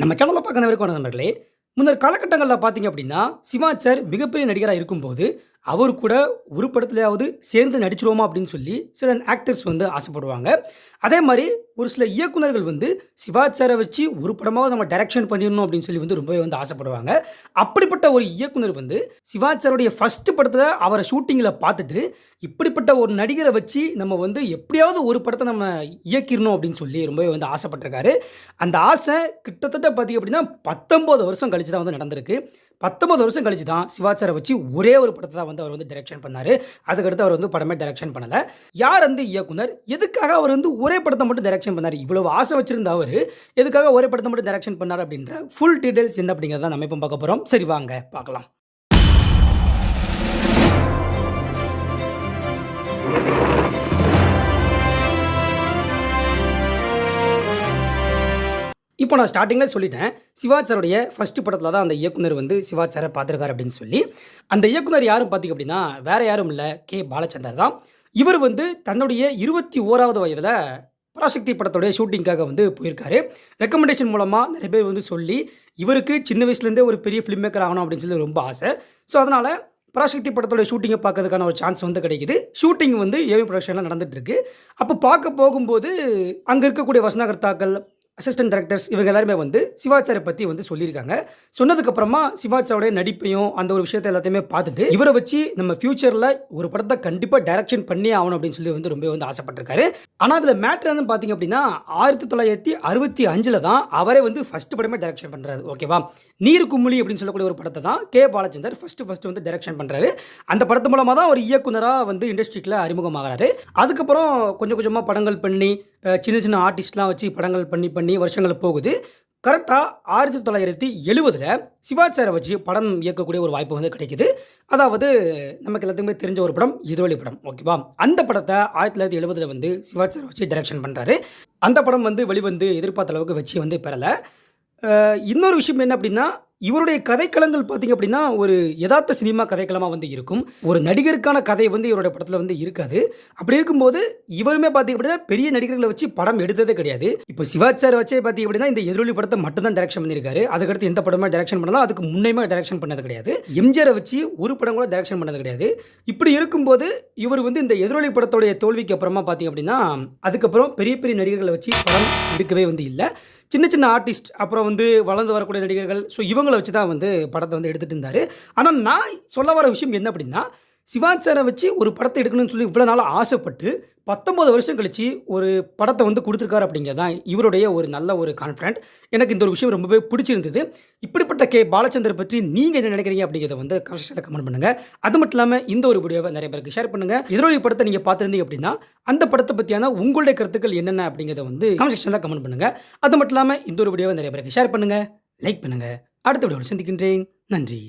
நம்ம சேனலில் பார்க்க வரைக்கும் நண்பர்களே. முன்னர் காலகட்டங்களில் பார்த்தீங்க அப்படின்னா சிவா மிகப்பெரிய நடிகராக இருக்கும்போது அவர் கூட ஒரு படத்துலையாவது சேர்ந்து நடிச்சிருவோமா அப்படின்னு சொல்லி சில ஆக்டர்ஸ் வந்து ஆசைப்படுவாங்க. அதே மாதிரி ஒரு சில இயக்குனர்கள் வந்து சிவாச்சாரை சாரை வச்சு ஒரு படமாவது நம்ம டைரக்ஷன் பண்ணிடணும் அப்படின்னு சொல்லி வந்து ரொம்பவே வந்து ஆசைப்படுவாங்க. அப்படிப்பட்ட ஒரு இயக்குனர் வந்து சிவாச்சாரோடைய சாருடைய படத்தில் அவரை ஷூட்டிங்கில் பார்த்துட்டு இப்படிப்பட்ட ஒரு நடிகரை வச்சு நம்ம வந்து எப்படியாவது ஒரு படத்தை நம்ம இயக்கிடணும் அப்படின்னு சொல்லி ரொம்பவே வந்து ஆசைப்பட்டிருக்காரு. அந்த ஆசை கிட்டத்தட்ட பார்த்திங்க அப்படின்னா பத்தொம்போது வருஷம் கழிச்சு தான் வந்து நடந்திருக்கு. பத்தொம்போது வருஷம் கழிச்சு தான் சிவாச்சாரை வச்சு ஒரே ஒரு படத்தை தான் வந்து அவர் வந்து டைரக்ஷன் பண்ணார். அதுக்கடுத்து அவர் வந்து படமே டைரக்ஷன் பண்ணலை. யார் வந்து இயக்குனர்? எதுக்காக அவர் வந்து ஒரே படத்தை மட்டும் டைரக்ஷன் பண்ணார்? இவ்வளவு ஆசை வச்சிருந்த அவர். எதுக்காக ஒரே படத்தை மட்டும் டைரக்ஷன் பண்ணார் அப்படின்ற ஃபுல் டீடைல்ஸ் என்ன அப்படிங்கிறத நம்ம இப்போ பார்க்க போகிறோம் சரி வாங்க பார்க்கலாம். இப்போ நான் ஸ்டார்டிங்கில் சொல்லிட்டேன். சிவாச்சாருடைய ஃபஸ்ட்டு படத்தில் தான் அந்த இயக்குனர் வந்து சிவாச்சாரை பார்த்துருக்காரு அப்படின்னு சொல்லி. அந்த இயக்குனர் யாரும் பார்த்தீங்க அப்படின்னா வேறு யாரும் இல்லை. கே. பாலச்சந்தர் தான். இவர் வந்து தன்னுடைய இருபத்தி ஓராவது வயதில் பராசக்தி படத்துடைய ஷூட்டிங்காக வந்து போயிருக்காரு. ரெக்கமெண்டேஷன் மூலமாக நிறைய பேர் வந்து சொல்லி இவருக்கு சின்ன வயசுலேருந்தே ஒரு பெரிய ஃபிலிம் மேக்கர் ஆகணும் அப்படின்னு சொல்லி ரொம்ப ஆசை. ஸோ அதனால் பராசக்தி படத்தோட ஷூட்டிங்கை பார்க்கறதுக்கான ஒரு சான்ஸ் வந்து கிடைக்குது. ஷூட்டிங் வந்து ஏவி ப்ரொடக்ஷனில் நடந்துகிட்ருக்கு அப்போ பார்க்க போகும்போது அங்கே இருக்கக்கூடிய வசனகர்த்தாக்கள் அசிஸ்டன்ட் டேரக்டர்ஸ் இவங்க எல்லாருமே வந்து சிவாச்சாரை பற்றி வந்து சொல்லியிருக்காங்க. சொன்னதுக்கப்புறமா சிவாச்சாரோடைய நடிப்பையும் அந்த ஒரு விஷயத்தை எல்லாத்தையுமே பார்த்துட்டு இவரை வச்சு நம்ம ஃபியூச்சரில் ஒரு படத்தை கண்டிப்பாக டைரக்ஷன் பண்ணி ஆகணும் அப்படின்னு சொல்லி வந்து ரொம்ப வந்து ஆசைப்பட்டிருக்காரு. ஆனால் அதில் மேட்ரு வந்து பார்த்தீங்க அப்படின்னா ஆயிரத்தி தொள்ளாயிரத்தி அறுபத்தி அஞ்சில் தான் அவரே வந்து ஃபஸ்ட் படமே டைரக்ஷன் பண்ணுறாரு ஓகேவா நீர் கும்மிளி அப்படின்னு சொல்லக்கூடிய ஒரு படத்தை தான் கே பாலச்சந்தர் ஃபஸ்ட்டு ஃபஸ்ட்டு வந்து டைரக்ஷன் பண்ணுறாரு அந்த படத்து மூலமாக தான் ஒரு இயக்குனராக வந்து இண்டஸ்ட்ரிக்கில் அறிமுகமாகிறாரு. அதுக்கப்புறம் கொஞ்சம் கொஞ்சமாக படங்கள் பண்ணி சின்ன சின்ன ஆர்டிஸ்ட்லாம் வச்சு படங்கள் பண்ணி பண்ணி வருஷங்கள் போகுது. கரெக்டாக ஆயிரத்தி தொள்ளாயிரத்தி எழுபதில் சிவாச்சாரை வச்சு படம் இயக்கக்கூடிய ஒரு வாய்ப்பு வந்து கிடைக்குது. அதாவது நமக்கு எல்லாத்துக்குமே தெரிஞ்ச ஒரு படம் எதிரொலி படம் ஓகேவா? அந்த படத்தை ஆயிரத்தி தொள்ளாயிரத்தி எழுபதில் வந்து சிவாச்சாரை வச்சு டைரக்ஷன் பண்ணுறாரு அந்த படம் வந்து வெளிவந்து எதிர்பார்த்த அளவுக்கு வச்சு வந்து பெறலை. இன்னொரு விஷயம் என்ன அப்படின்னா இவருடைய கதைக்களங்கள் பார்த்தீங்க அப்படின்னா ஒரு யதார்த்த சினிமா கதைக்களமாக வந்து இருக்கும். ஒரு நடிகருக்கான கதை வந்து இவருடைய படத்தில் வந்து இருக்காது. அப்படி இருக்கும்போது இவருமே பார்த்தீங்க அப்படின்னா பெரிய நடிகர்களை வச்சு படம் எடுத்ததே கிடையாது. இப்போ சிவாச்சார் வச்சே பார்த்தீங்க அப்படின்னா இந்த எதிரொலி படத்தை மட்டும் தான் டேரக்ஷன் பண்ணியிருக்காரு. அதுக்கடுத்து எந்த படமே டேரக்ஷன் பண்ணலாம் அதுக்கு முன்னேமே டேரக்ஷன் பண்ணது கிடையாது. எம்ஜிஆரை வச்சு ஒரு படம் கூட டேரக்ஷன் பண்ணது கிடையாது. இப்படி இருக்கும்போது இவர் வந்து இந்த எதிரொலி படத்தோடைய தோல்விக்கு அப்புறமா பார்த்தீங்க அப்படின்னா அதுக்கப்புறம் பெரிய பெரிய நடிகர்களை வச்சு படம் எடுக்கவே வந்து இல்லை. சின்ன சின்ன ஆர்டிஸ்ட் அப்புறம் வந்து வளர்ந்து வரக்கூடிய நடிகர்கள். ஸோ இவங்களை வச்சு தான் வந்து படத்தை வந்து எடுத்துகிட்டு இருந்தார். ஆனால் நான் சொல்ல வர விஷயம் என்ன அப்படின்னா சிவாச்சாரை வச்சு ஒரு படத்தை எடுக்கணும்னு சொல்லி இவ்வளோ நாள் ஆசைப்பட்டு பத்தொம்பது வருஷம் கழித்து ஒரு படத்தை வந்து கொடுத்துருக்காரு அப்படிங்கிறது தான் இவருடைய ஒரு நல்ல ஒரு கான்ஃபிடென்ட் எனக்கு இந்த ஒரு விஷயம் ரொம்பவே பிடிச்சிருந்தது. இப்படிப்பட்ட கே. பாலச்சந்தர் பற்றி நீங்கள் என்ன நினைக்கிறீங்க அப்படிங்கிறத வந்து கமெண்ட் கமெண்ட் பண்ணுங்கள் அது மட்டும் இல்லாமல் இந்த ஒரு வீடியோவை நிறைய பேருக்கு ஷேர் பண்ணுங்கள் எதிரொலி படத்தை நீங்கள் பார்த்துருந்தீங்க அப்படின்னா அந்த படத்தை பற்றியான உங்களுடைய கருத்துக்கள் என்னென்ன அப்படிங்கிறத வந்து கமெண்ட் செக்ஷனில் கமெண்ட் பண்ணுங்கள் அது மட்டும் இல்லாமல் இந்த ஒரு வீடியோவை நிறைய பேருக்கு ஷேர் பண்ணுங்கள் லைக் பண்ணுங்கள் அடுத்த வீடியோவில் சந்திக்கின்றேன். நன்றி.